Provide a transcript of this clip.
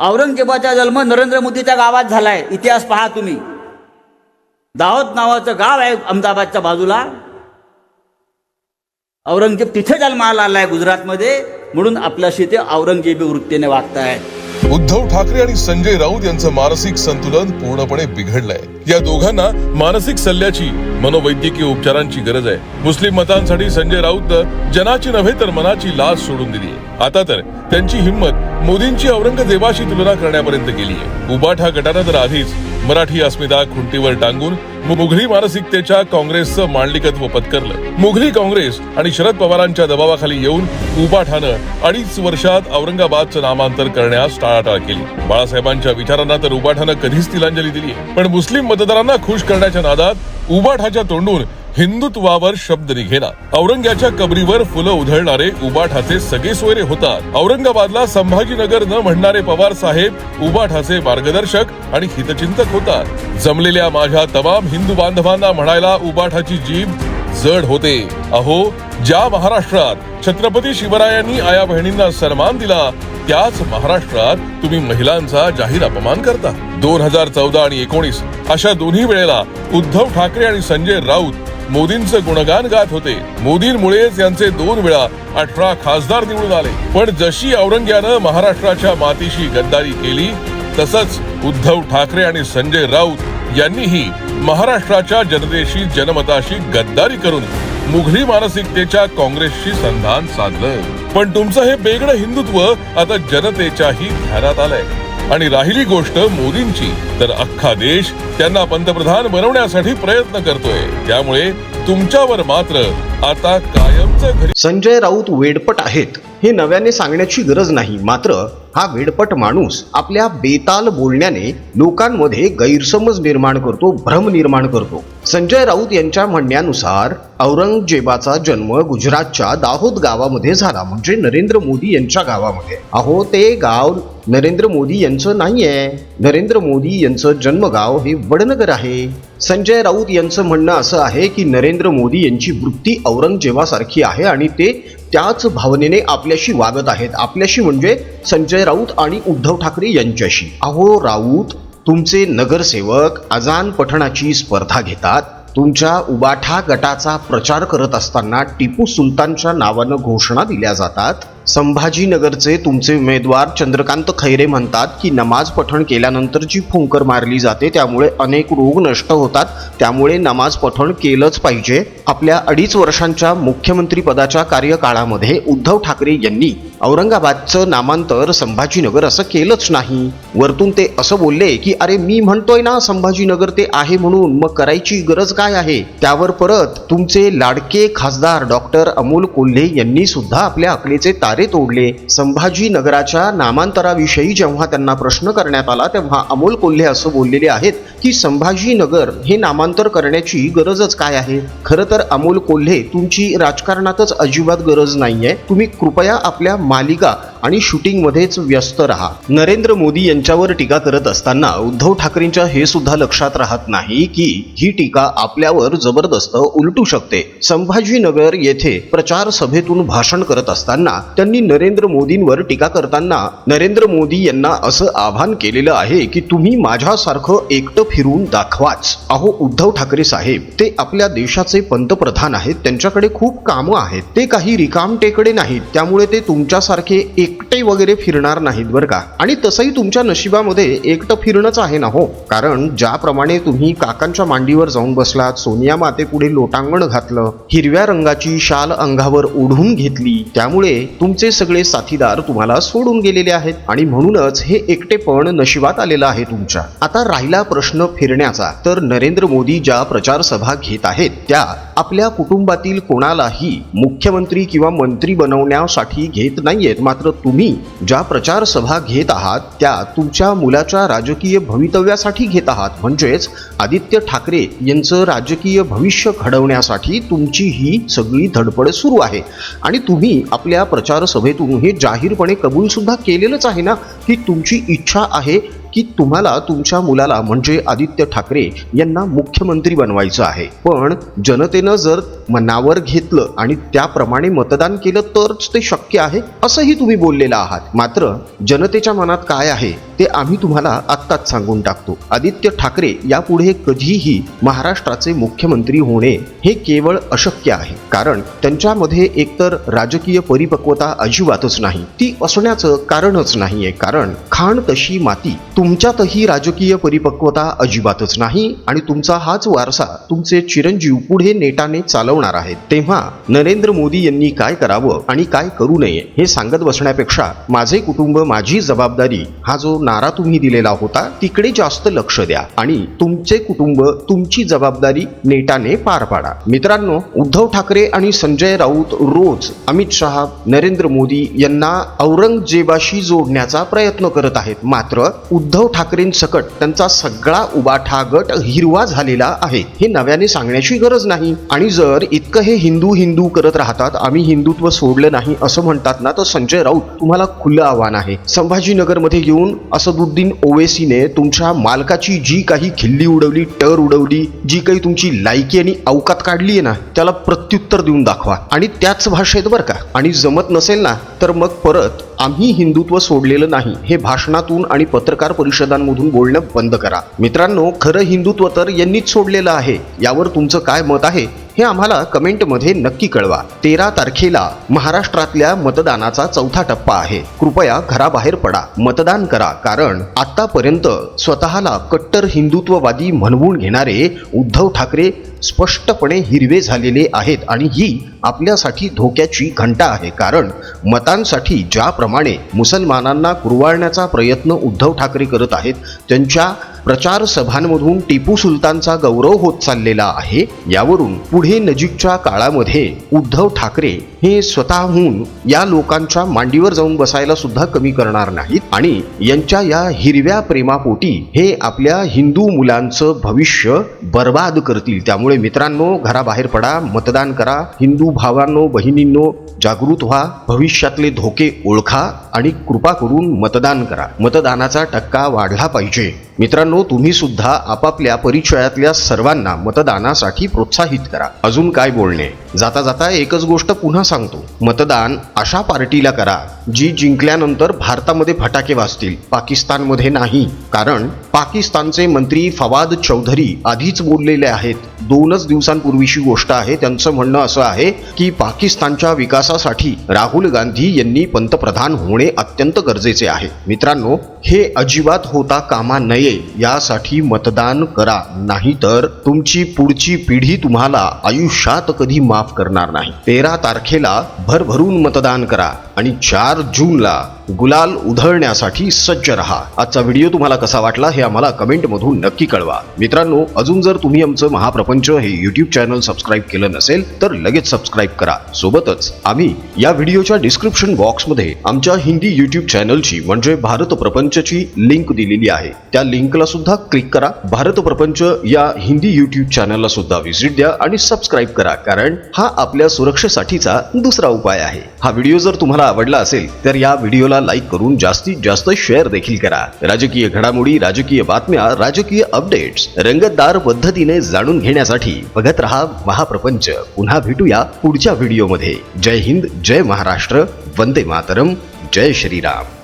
औरंगजेबाचा जन्म नरेंद्र मोदीच्या गावात झाला आहे इतिहास पहा तुम्ही. दाहोद नावाचं गाव आहे अहमदाबादच्या बाजूला. औरंगजेब तिथे जन्माला आला आहे गुजरातमध्ये म्हणून आपल्याशी ते औरंगजेबी वृत्तीने वागतायत. उद्धव ठाकरे आणि संजय राऊत यांचं मानसिक संतुलन पूर्णपणे बिघडलंय. या दोघांना मानसिक सल्ल्याची मनोवैद्यकीय उपचारांची गरज आहे. मुस्लिम मतांसाठी संजय राऊत जनाची नव्हे तर मनाची लाज सोडून दिली आता तर त्यांची हिंमत मोदींची औरंगजेबाशी तुलना करण्यापर्यंत गेली आहे उबाठा गटानं तर आधीच मराठी अस्मिता खुंटीवर टांगून मुघली मानसिकतेच्या काँग्रेसचं मांडलिकत्व पत्करलं. मुघली काँग्रेस आणि शरद पवारांच्या दबावाखाली येऊन उबाठानं अडीच वर्षात औरंगाबादचं नामांतर करण्यास टाळाटाळ केली. बाळासाहेबांच्या विचारांना तर उबाठानं कधीच तिलांजली दिली पण मुस्लिम मतदारांना खुश करण्याच्या नादात उबाठाच्या तोंडून हिंदुत्वावर शब्द निघेला औरंग्याच्या कबरीवर फुलं उधळणारे उबाठाचे सगळे सोयरे होतात. औरंगाबादला संभाजीनगर न म्हणणारे पवार साहेब उबाठाचे मार्गदर्शक आणि हितचिंतक होतात. जमलेल्या माझ्या तमाम हिंदू बांधवांना म्हणायला उबाठाची जीभ जड होते. अहो ज्या महाराष्ट्रात छत्रपती शिवरायांनी आया बहिणींना सन्मान दिला त्याच महाराष्ट्रात तुम्ही महिलांचा जाहीर अपमान करता. दोन हजार चौदा आणि एकोणीस अशा दोन्ही वेळेला उद्धव ठाकरे आणि संजय राऊत मोदींचं गुणगान गात होते. मोदींमुळेच यांचे दोन वेळा अठरा खासदार निवडून आले. पण जशी औरंग्यानं महाराष्ट्राच्या मातीशी गद्दारी केली तसंच उद्धव ठाकरे आणि संजय राऊत यांनीही महाराष्ट्राच्या जनतेशी जनमताशी गद्दारी करून मुघली मानसिकतेच्या काँग्रेसशी संधान साधलं. पण तुमचं हे बेगडं हिंदुत्व आता जनतेच्याही ध्यानात आलंय. आणि राहिली गोष्ट मोदींची. तर अख्खा देश त्यांना पंतप्रधान बनवण्यासाठी प्रयत्न करतोय. त्यामुळे तुमच्यावर मात्र आता कायमचं घरी संजय राऊत वेडपट आहेत. हे नव्याने सांगण्याची गरज नाही. मात्र हा वेडपट माणूस आपल्या बेताल बोलण्याने लोकांमध्ये गैरसमज निर्माण करतो भ्रम निर्माण करतो. संजय राऊत यांच्या म्हणण्यानुसार औरंगजेबाचा जन्म गुजरातच्या दाहोद गावामध्ये झाला म्हणजे नरेंद्र मोदी यांच्या गावामध्ये. अहो ते गाव नरेंद्र मोदी यांचं नाहीये. नरेंद्र मोदी यांचं जन्मगाव हे वडनगर आहे. संजय राऊत यांचं म्हणणं असं आहे की नरेंद्र मोदी यांची वृत्ती औरंगजेबासारखी आहे आणि ते त्याच भावनेने आपल्याशी वागत आहेत. आपल्याशी म्हणजे संजय राऊत आणि उद्धव ठाकरे यांच्याशी. अहो राऊत तुमचे नगरसेवक अजान पठणाची स्पर्धा घेतात. तुमच्या उबाठा गटाचा प्रचार करत असताना टिपू सुलतानच्या नावानं घोषणा दिल्या जातात. संभाजीनगरचे तुमचे उमेदवार चंद्रकांत खैरे म्हणतात की नमाज पठण केल्यानंतर जी फुंकर मारली जाते त्यामुळे अनेक रोग नष्ट होतात. त्यामुळे नमाज पठण केलंच पाहिजे. आपल्या अडीच वर्षांच्या मुख्यमंत्रीपदाच्या कार्यकाळामध्ये उद्धव ठाकरे यांनी औरंगाबादचं नामांतर संभाजीनगर असं केलंच नाही. वरतून ते असं बोलले की अरे मी म्हणतोय ना संभाजीनगर ते आहे म्हणून मग करायची गरज काय आहे? त्यावर परत तुमचे लाडके खासदार डॉक्टर अमोल कोल्हे यांनी सुद्धा आपल्या अकलेचे तारे तोडले. संभाजीनगराच्या नामांतराविषयी जेव्हा त्यांना प्रश्न करण्यात आला तेव्हा अमोल कोल्हे असं बोललेले आहेत की संभाजीनगर हे नामांतर करण्याची गरजच काय आहे? खरं तर अमोल कोल्हे तुमची राजकारणातच अजिबात गरज नाहीये. तुम्ही कृपया आपल्या मालिका आणि शूटिंगमध्येच व्यस्त राहा. नरेंद्र मोदी यांच्यावर टीका करत असताना उद्धव ठाकरेंच्या हे सुद्धा लक्षात राहत नाही की ही टीका आपल्यावर जबरदस्त उलटू शकते. संभाजीनगर येथे प्रचार सभेतून भाषण करत असताना त्यांनी नरेंद्र मोदींवर टीका करताना नरेंद्र मोदी यांना असं आवाहन केलेलं आहे की तुम्ही माझ्यासारखं एकटं फिरून दाखवाच. अहो उद्धव ठाकरे साहेब ते आपल्या देशाचे पंतप्रधान आहेत त्यांच्याकडे खूप कामं आहेत ते काही रिकामटेकडे नाहीत त्यामुळे ते तुमच्यासारखे एक एकटे वगैरे फिरणार नाहीत बरं का? आणि तसंही तुमच्या नशिबामध्ये एकटं फिरणंच आहे ना हो? कारण ज्याप्रमाणे तुम्ही काकांच्या मांडीवर जाऊन बसलात सोनिया मातेपुढे लोटांगण घातलं हिरव्या रंगाची शाल अंगावर ओढून घेतली त्यामुळे तुमचे सगळे साथीदार तुम्हाला सोडून गेलेले आहेत आणि म्हणूनच हे एकटेपण नशिबात आलेलं आहे तुमच्या. आता राहिला प्रश्न फिरण्याचा. तर नरेंद्र मोदी ज्या प्रचार सभा घेत आहेत त्या आपल्या कुटुंबातील कोणालाही मुख्यमंत्री किंवा मंत्री बनवण्यासाठी घेत नाहीयेत. मात्र तुम्ही ज्या प्रचार सभा घेत आहात त्या तुमच्या मुलाच्या राजकीय भवितव्यासाठी घेत आहात. म्हणजेच आदित्य ठाकरे यांचं राजकीय भविष्य घडवण्यासाठी तुमची ही सगळी धडपड सुरू आहे. आणि तुम्ही आपल्या प्रचार सभेतून हे जाहीरपणे कबूल सुद्धा केलेलंच आहे ना की तुमची इच्छा आहे की तुम्हाला तुमच्या मुलाला म्हणजे आदित्य ठाकरे यांना मुख्यमंत्री बनवायचं आहे. पण जनतेनं जर मनावर घेतलं आणि त्याप्रमाणे मतदान केलं तरच ते शक्य आहे असंही तुम्ही बोललेलं आहात. मात्र जनतेच्या मनात काय आहे? ते आम्ही तुम्हाला आत्ताच सांगून टाकतो. आदित्य ठाकरे यापुढे कधीही महाराष्ट्राचे मुख्यमंत्री होणे हे केवळ अशक्य आहे. कारण त्यांच्यामध्ये एकतर राजकीय परिपक्वता अजिबातच नाही. ती असण्याचं कारणच नाहीये. कारण खाण तशी माती तुमच्यातही राजकीय परिपक्वता अजिबातच नाही आणि तुमचा हाच वारसा तुमचे चिरंजीव पुढे नेटाने चालवणार आहेत. तेव्हा नरेंद्र मोदी यांनी काय करावं आणि काय करू नये हे सांगत बसण्यापेक्षा माझे कुटुंब माझी जबाबदारी हा जो नारा तुम्ही दिलेला होता तिकडे जास्त लक्ष द्या आणि तुमचे कुटुंब तुमची जबाबदारी नेटाने पार पाडा. मित्रांनो उद्धव ठाकरे आणि संजय राऊत रोज अमित शहा नरेंद्र मोदी यांना औरंगजेबाशी जोडण्याचा प्रयत्न करत आहेत. मात्र उद्धव ठाकरेंसकट त्यांचा सगळा उबाठा गट हिरवा झालेला आहे हे नव्याने सांगण्याची गरज नाही. आणि जर इतकं हे हिंदू हिंदू करत राहतात आम्ही हिंदुत्व सोडलं नाही असं म्हणतात ना तर संजय राऊत तुम्हाला खुलं आव्हान आहे. संभाजीनगरमध्ये येऊन असदुद्दीन ओवेसीने तुमच्या मालकाची जी काही खिल्ली उडवली टर उडवली जी काही तुमची लायकी आणि अवकात काढली आहे ना त्याला प्रत्युत्तर देऊन दाखवा. आणि त्याच भाषेत बरं का आणि जमत नसेल ना तर मग परत आम्ही हिंदुत्व सोडलेलं नाही हे भाषणातून आणि पत्रकार परिषदांमधून बोलणं बंद करा. मित्रांनो खरं हिंदुत्व तर यांनीच सोडलेलं आहे. यावर तुमचं काय मत आहे? हे आम्हाला कमेंटमध्ये नक्की कळवा. तेरा तारखेला महाराष्ट्रातल्या मतदानाचा चौथा टप्पा आहे. कृपया घराबाहेर पडा. मतदान करा. कारण आतापर्यंत स्वतःला कट्टर हिंदुत्ववादी म्हणवून घेणारे उद्धव ठाकरे स्पष्टपणे हिरवे झालेले आहेत आणि ही आपल्यासाठी धोक्याची घंटा आहे. कारण मतांसाठी ज्याप्रमाणे मुसलमानांना कुरवाळण्याचा प्रयत्न उद्धव ठाकरे करत आहेत त्यांच्या प्रचार सभांमधून टिपू सुलतानचा गौरव होत चाललेला आहे यावरून पुढे नजीकच्या काळामध्ये उद्धव ठाकरे हे स्वतःहून या लोकांच्या मांडीवर जाऊन बसायला सुद्धा कमी करणार नाहीत आणि यांच्या या हिरव्या प्रेमापोटी हे आपल्या हिंदू मुलांचं भविष्य बर्बाद करतील. त्यामुळे मित्रांनो घराबाहेर पडा मतदान करा हिंदू भावांनो बहिणींनो जागृत व्हा भविष्यातले धोके ओळखा आणि कृपा करून मतदान करा. मतदानाचा टक्का वाढला पाहिजे. मित्रांनो तुम्ही सुद्धा आपापल्या परिचयातल्या सर्वांना मतदानासाठी प्रोत्साहित करा. अजून काय बोलणे? जाता जाता एकच गोष्ट पुन्हा सांगतो. मतदान अशा पार्टीला करा जी जिंकल्यानंतर भारतामध्ये फटाके वाजतील पाकिस्तानमध्ये नाही. कारण पाकिस्तानचे मंत्री फवाद चौधरी आधीच बोललेले आहेत दोनच दिवसांपूर्वीची गोष्ट आहे त्यांचं म्हणणं असं आहे की पाकिस्तानच्या विकासासाठी राहुल गांधी यांनी पंतप्रधान होणे अत्यंत गरजेचे आहे. मित्रांनो हे अजिबात होता कामा नये यासाठी मतदान करा नाहीतर तुमची पुढची पिढी तुम्हाला आयुष्यात कधी मा माफ करणार नाही. तेरा तारखेला भरभरून मतदान करा आणि चार जूनला गुलाल उधळण्यासाठी सज्ज रहा. आजचा व्हिडिओ तुम्हाला कसा वाटला हे आम्हाला कमेंटमधून नक्की कळवा. मित्रांनो अजून जर तुम्ही आमचं महाप्रपंच हे युट्यूब चॅनल सबस्क्राईब केलं नसेल तर लगेच सबस्क्राईब करा. सोबतच आम्ही या व्हिडिओच्या डिस्क्रिप्शन बॉक्समध्ये आमच्या हिंदी युट्यूब चॅनलची म्हणजे भारत प्रपंचची लिंक दिलेली आहे. त्या लिंकला सुद्धा क्लिक करा. भारत प्रपंच या हिंदी युट्यूब चॅनलला सुद्धा व्हिजिट द्या आणि सबस्क्राईब करा कारण हा आपल्या सुरक्षेसाठीचा दुसरा उपाय आहे. हा व्हिडिओ जर तुम्हाला आवडला असेल तर या व्हिडिओला लाईक करून जास्तीत जास्त शेअर देखील करा. राजकीय घडामोडी राजकीय बातम्या राजकीय अपडेट्स रंगतदार पद्धतीने जाणून घेण्यासाठी बघत रहा महाप्रपंच. पुन्हा भेटूया पुढच्या व्हिडिओमध्ये. जय हिंद जय महाराष्ट्र वंदे मातरम जय श्रीराम.